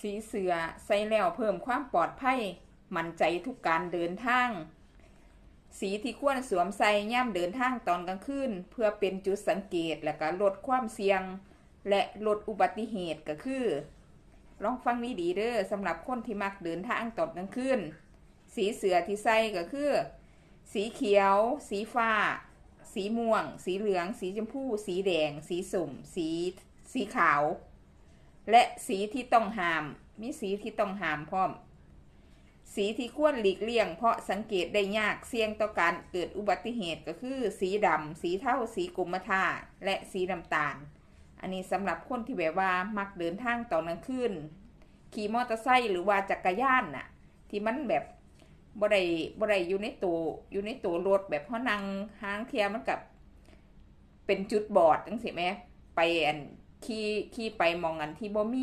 สีเสือใส่แล้วเพิ่มความปลอดภัย มั่นใจทุกการเดินทาง สีที่ควรสวมใส่ย่ามเดินทางตอนกลางคืนเพื่อเป็นจุดสังเกตและก็ลดความเสี่ยง และลดอุบัติเหตุก็คือ ลองฟังดีๆเด้อสำหรับคนที่มักเดินทางตอนกลางคืนสีเสือที่ใส่ก็คือ สีเขียว สีฟ้า สีม่วง สีเหลือง สีชมพู สีแดง สีสุ่ม สี สีขาว และสีที่ต้องห้าม มีสีที่ต้องห้ามพร้อม สีที่ควรหลีกเลี่ยง เพราะสังเกตได้ยากเสี่ยงต่อการเกิดอุบัติเหตุก็คือ สีดำสีเทาสีกรมท่าและสีน้ำตาล อันนี้สำหรับคนที่แบบว่ามักเดินทางตอนกลางคืนขี่มอเตอร์ไซค์หรือว่าจักรยานน่ะ ที่มันแบบบ่ได้บ่ได้อยู่ในตัวอยู่ในตัวรถแบบเพราะนั่งห้างเทียมันกับเป็นจุดบอดจังสิแม่ไปอัน ขี่ขี่ไปมองอันที่บ่มี